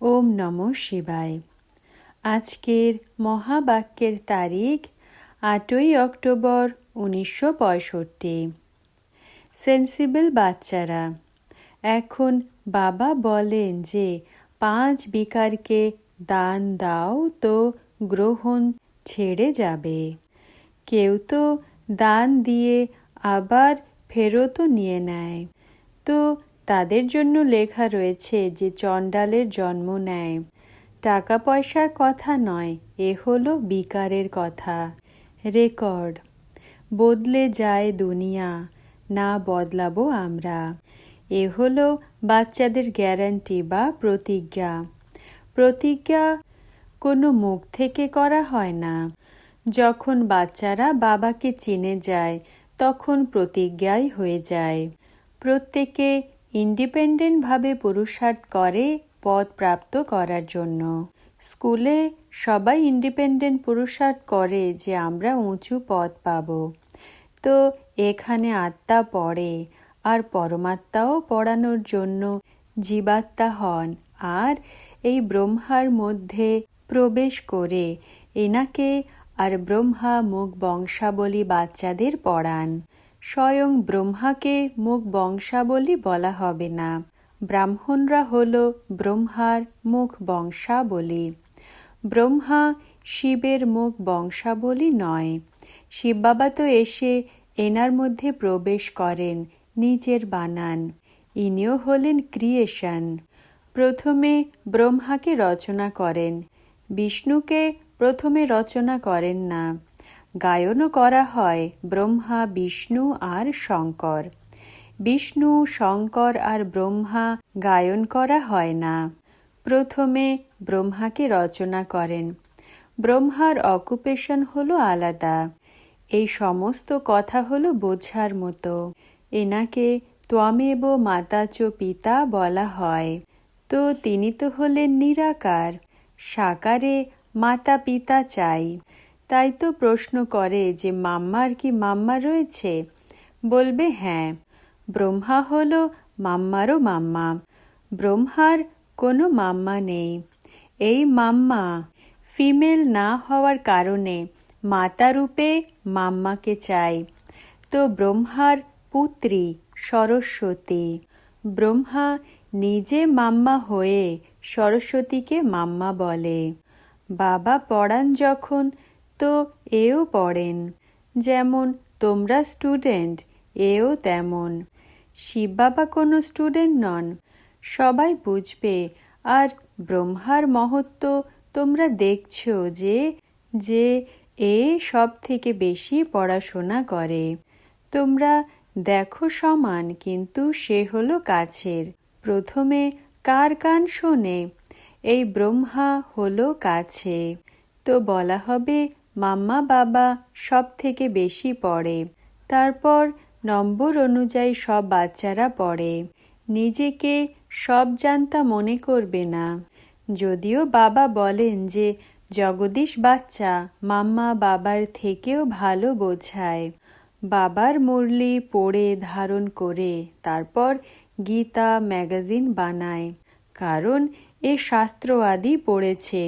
ওম নম শিবায়। আজকের মহাবাক্যের তারিখ আটই অক্টোবর উনিশশো পঁয়ষট্টি। সেন্সিবল বাচ্চারা, এখন বাবা বলেন যে পাঁচ বিকারকে দান দাও তো গ্রহণ ছেড়ে যাবে। কেউ তো দান দিয়ে আবার ফেরতও নিয়ে নেয়। তো তাদের জন্য লেখা রয়েছে যে চণ্ডালের জন্ম নেয় টাকা পয়সার কথা নয়, এ হলো বিকারের কথা। রেকর্ড, বদলে যায় দুনিয়া, না বদলাবো আমরা। এ হলো বাচ্চাদের গ্যারান্টি বা প্রতিজ্ঞা। প্রতিজ্ঞা কোনো মুখ থেকে করা হয় না। যখন বাচ্চারা বাবাকে চিনে যায়, তখন প্রতিজ্ঞাই হয়ে যায়। প্রত্যেকে ইন্ডিপেন্ডেন্টভাবে পুরুষার্থ করে পদ প্রাপ্ত করার জন্য। স্কুলে সবাই ইন্ডিপেন্ডেন্ট পুরুষার্থ করে যে আমরা উঁচু পদ পাব। তো এখানে আত্মা পড়ে আর পরমাত্মাও পড়ানোর জন্য জীবাত্মা হন আর এই ব্রহ্মার মধ্যে প্রবেশ করে এনাকে আর ব্রহ্মা মুখ বংশাবলী বাচ্চাদের পড়ান। স্বয়ং ব্রহ্মাকে মুখ বংশাবলী বলা হবে না। ব্রাহ্মণরা হল ব্রহ্মার মুখ বংশাবলী। ব্রহ্মা শিবের মুখ বংশাবলী নয়। শিব বাবা তো এসে এনার মধ্যে প্রবেশ করেন, নিজের বানান। ইনিও হলেন ক্রিয়েশন। প্রথমে ব্রহ্মাকে রচনা করেন। বিষ্ণুকে প্রথমে রচনা করেন না। গায়নও করা হয় ব্রহ্মা, বিষ্ণু আর শঙ্কর। বিষ্ণু, শঙ্কর আর ব্রহ্মা গায়ন করা হয় না। প্রথমে ব্রহ্মাকে রচনা করেন। ব্রহ্মার অকুপেশন হলো আলাদা। এই সমস্ত কথা হলো বোঝার মতো। এনাকে ত্বমেব মাতাচ পিতা বলা হয়। তো তিনি তো হলেন নিরাকার। সাকারে মাতা পিতা চাই। তাই তো প্রশ্ন করে যে মাম্মার কি মাম্মা রয়েছে? বলবে হ্যাঁ ব্রহ্মা হল মাম্মারও মাম্মা, ব্রহ্মার কোনো মাম্মা নেই। এই মাম্মা ফিমেল না হওয়ার কারণে মাতারূপে মাম্মাকে চাই তো ব্রহ্মার পুত্রী সরস্বতী, ব্রহ্মা নিজে মাম্মা হয়ে সরস্বতীকে মাম্মা বলে। বাবা পড়ান যখন তো এও পড়েন। যেমন, তোমরা স্টুডেন্ট, এও তেমন। শিব বাবা কোনো স্টুডেন্ট নন। সবাই বুঝবে। আর ব্রহ্মার মহত্ব তোমরা দেখছ যে যে এ সব থেকে বেশি পড়াশোনা করে। তোমরা দেখো সমান, কিন্তু সে হলো কাছের। প্রথমে, কার কান শোনে? এই ব্রহ্মা হলো কাছে। তো বলা হবে মাম্মা বাবা সব থেকে বেশি পড়ে। তারপর নম্বর অনুযায়ী সব বাচ্চারা পড়ে। নিজেকে সব জানতা মনে করবে না। যদিও বাবা বলেন যে, জগদীশ বাচ্চা মাম্মা বাবার থেকেও ভালো বোঝায়। বাবার মুরলি পড়ে, ধারণ করে, তারপর গীতা ম্যাগাজিন বানায়। কারণ এ শাস্ত্র আদি পড়েছে।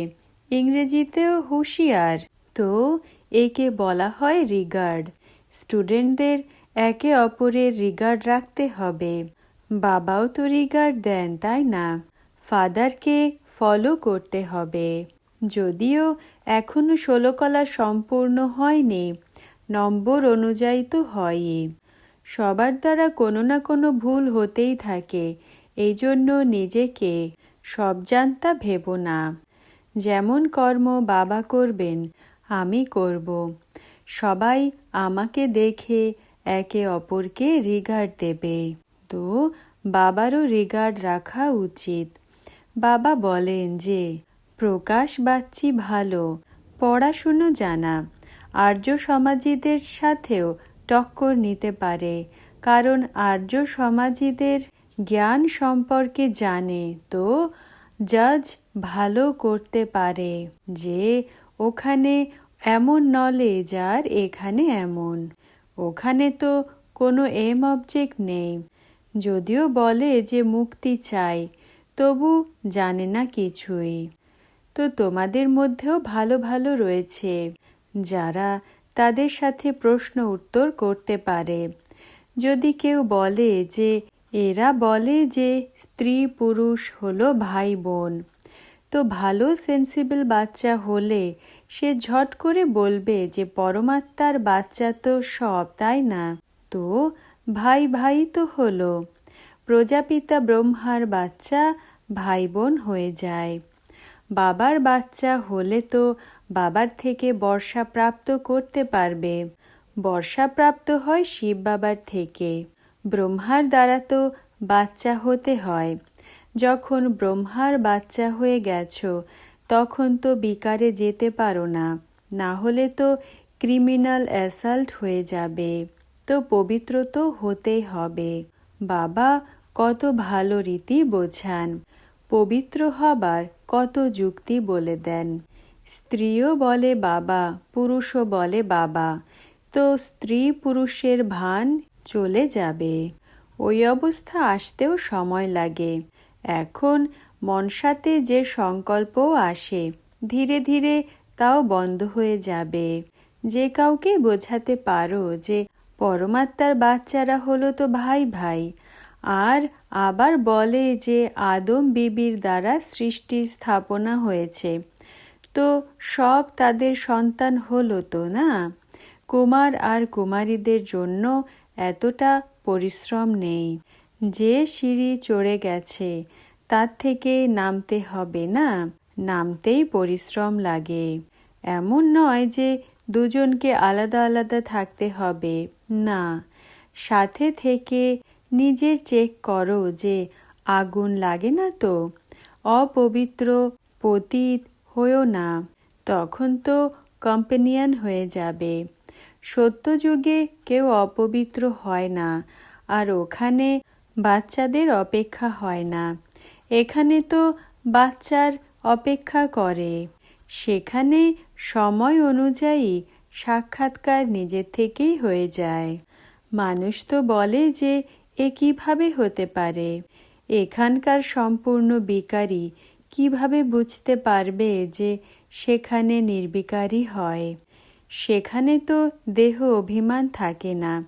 ইংরেজিতেও হুঁশিয়ার। তো একে বলা হয় রিগার্ড। স্টুডেন্টদের একে অপরের রিগার্ড রাখতে হবে। বাবাও তো রিগার্ড দেন, তাই না? ফাদারকে ফলো করতে হবে। যদিও এখনও ষোলকলা সম্পূর্ণ হয়নি, নম্বর অনুযায়ী তো হয়ই। সবার দ্বারা কোনো না কোনো ভুল হতেই থাকে এই জন্য নিজেকে সব জানতা ভেব না। যেমন কর্ম বাবা করবেন আমি করব। সবাই আমাকে দেখে একে অপরকে রিগার্ড দেবে। তো, বাবারও রিগার্ড রাখা উচিত। বাবা বলেন যে, প্রকাশ বাচ্চি ভালো, পড়াশুনো জানা, আর্য সমাজীদের সাথেও টক্কর নিতে পারে, কারণ আর্য সমাজীদের জ্ঞান সম্পর্কে জানে, তো জাজ ভালো করতে পারে যে, ওখানে এমন নলেজ আর এখানে এমন। ওখানে তো কোনো এম অবজেক্ট নেই। যদিও বলে যে মুক্তি চাই, তবু জানে না কিছুই। তো তোমাদের মধ্যেও ভালো ভালো রয়েছে, যারা তাদের সাথে প্রশ্ন উত্তর করতে পারে। যদি কেউ বলে যে, এরা বলে যে, স্ত্রী পুরুষ হলো ভাই বোন তো ভালো সেন্সিবল বাচ্চা হলে সে ঝট করে বলবে যে পরমাত্মার বাচ্চা তো সব, তাই না? তো ভাই ভাই তো হলো। প্রজাপিতা ব্রহ্মার বাচ্চা ভাই বোন হয়ে যায়। বাবার বাচ্চা হলে তো বাবার থেকে বর্ষা প্রাপ্ত করতে পারবে। বর্ষা প্রাপ্ত হয় শিব বাবার থেকে। ব্রহ্মার দ্বারা তো বাচ্চা হতে হয়। যখন ব্রহ্মার বাচ্চা হয়ে গেছো, তখন তো বিকারে যেতে পারো না না হলে তো ক্রিমিনাল অ্যাসাল্ট হয়ে যাবে, তো পবিত্র তো হতেই হবে। বাবা, কত ভালো রীতি বোঝান, পবিত্র হবার কত যুক্তি বলে দেন। স্ত্রীও বলে বাবা, পুরুষও বলে বাবা, তো স্ত্রী পুরুষের ভান চলে যাবে। ওই অবস্থা আসতেও সময় লাগে। এখন মনসাতে যে সংকল্পও আসে, ধীরে ধীরে তাও বন্ধ হয়ে যাবে। যে কাউকে বোঝাতে পারো যে পরমাত্মার বাচ্চারা হলো তো ভাই ভাই, আর আবার বলে যে আদম বিবির দ্বারা সৃষ্টির স্থাপনা হয়েছে। তো সব তাদের সন্তান হলো তো না? কুমার আর কুমারীদের জন্য এতটা পরিশ্রম নেই। যে সিঁড়ি চড়ে গেছে, তার থেকে নামতে হবে না, নামতেই পরিশ্রম লাগে। এমন নয় যে দুজনকে আলাদা আলাদা থাকতে হবে, না। সাথে থেকে নিজের চেক করো যে আগুন লাগে না তো, অপবিত্র পতীত হয়েও না, তখন তো কম্পেনিয়ান হয়ে যাবে। সত্যযুগে কেউ অপবিত্র হয় না, আর ওখানে বাচ্চাদের অপেক্ষা হয় না। এখানে তো বাচ্চার অপেক্ষা করে। সেখানে সময় অনুযায়ী সাক্ষাৎকার নিজের থেকেই হয়ে যায়। মানুষ তো বলে যে এ কীভাবে হতে পারে। এখানকার সম্পূর্ণ বিকারী কীভাবে বুঝতে পারবে যে সেখানে নির্বিকারী হয়? সেখানে তো দেহ অভিমান থাকে না।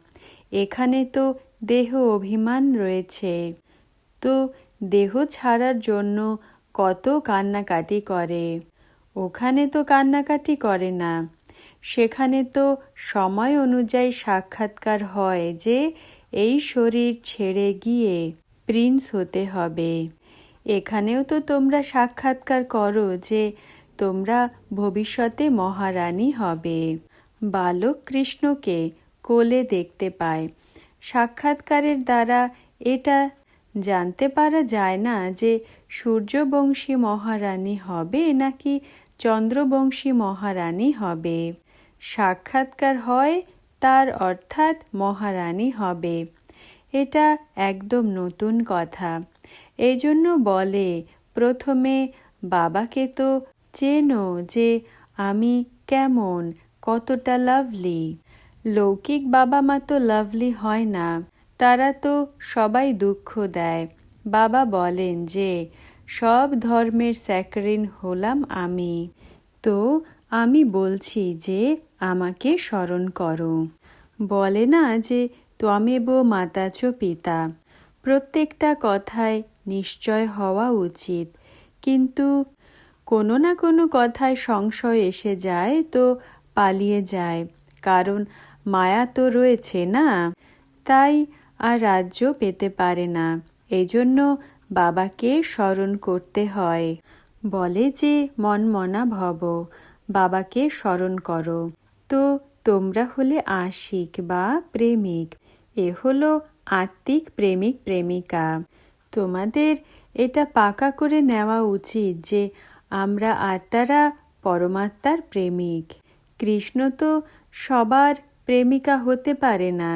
এখানে তো দেহ অভিমান রয়েছে। তো দেহ ছাড়ার জন্য কত কান্নাকাটি করে? ওখানে তো কান্নাকাটি করে না। সেখানে তো সময় অনুযায়ী সাক্ষাৎকার হয় যে এই শরীর ছেড়ে গিয়ে প্রিন্স হতে হবে। এখানেও তো তোমরা সাক্ষাৎকার করো যে তোমরা ভবিষ্যতে মহারানী হবে। বালক কৃষ্ণকে কোলে দেখতে পায়। সাক্ষাৎকারের দ্বারা এটা জানতে পারা যায় না যে সূর্যবংশী মহারানী হবে নাকি চন্দ্রবংশী মহারানী হবে। সাক্ষাৎকার হয় তার অর্থাৎ মহারানী হবে। এটা একদম নতুন কথা। এই জন্য বলে, প্রথমে বাবাকে তো চেনো যে আমি কেমন, কতটা লাভলি লৌকিক বাবা মা তো লাভলি হয় না। তারা তো সবাই দুঃখ দেয়। বাবা বলেন যে, সব ধর্মের স্যাকরিন হলাম আমি। তো আমি বলছি যে, আমাকে স্মরণ করো। বলে না যে ত্বমেব মাতাচ পিতা। প্রত্যেকটা কথায় নিশ্চয় হওয়া উচিত। কিন্তু কোনো না কোনো কথায় সংশয় এসে যায় তো পালিয়ে যায়। কারণ মায়া তো রয়েছে না। তাই আর রাজ্য পেতে পারে না। এই জন্য বাবাকে স্মরণ করতে হয়। বলে যে মনমনা ভব, বাবাকে স্মরণ করো। তো তোমরা হলে আশিক বা প্রেমিক। এ হলো আত্মিক প্রেমিক প্রেমিকা। তোমাদের এটা পাকা করে নেওয়া উচিত যে, আমরা আত্মারা পরমাত্মার প্রেমিক। কৃষ্ণ তো সবার প্রেমিকা হতে পারে না।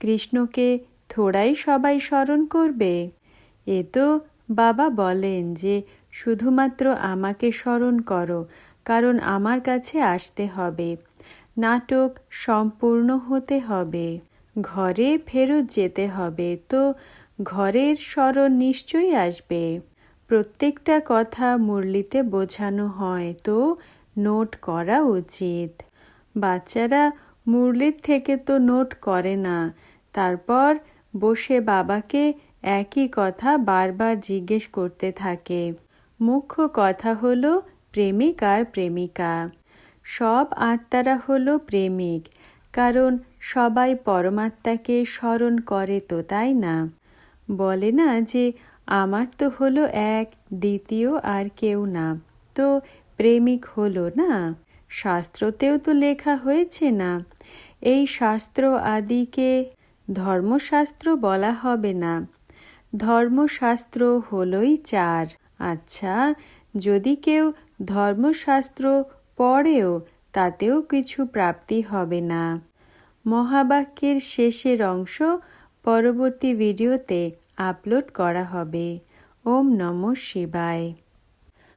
কৃষ্ণকে থোড়াই সবাই স্মরণ করবে। এ তো বাবা বলেন যে, শুধুমাত্র আমাকে স্মরণ করো, কারণ আমার কাছে আসতে হবে। নাটক সম্পূর্ণ হতে হবে। ঘরে ফেরত যেতে হবে তো ঘরের স্মরণ নিশ্চয়ই আসবে। প্রত্যেকটা কথা মুরলিতে বোঝানো হয় তো নোট করা উচিত। বাচ্চারা মুরলির থেকে তো নোট করে না। তারপর বসে বাবাকে একই কথা বারবার জিজ্ঞেস করতে থাকে। মুখ্য কথা হলো, প্রেমিক আর প্রেমিকা। সব আত্মারা হলো প্রেমিক, কারণ সবাই পরমাত্মাকে স্মরণ করে তো, তাই না? বলে না যে, আমার তো হলো এক, দ্বিতীয় আর কেউ না। তো প্রেমিক হলো না? শাস্ত্রতেও তো লেখা হয়েছে না। এই শাস্ত্র আদিকে ধর্মশাস্ত্র বলা হবে না। ধর্মশাস্ত্র হলই চার। আচ্ছা যদি কেউ ধর্মশাস্ত্র পড়েও তাতেও কিছু প্রাপ্তি হবে না। মহাবাক্যের শেষের অংশ পরবর্তী ভিডিওতে আপলোড করা হবে। ওম নম শিবায়।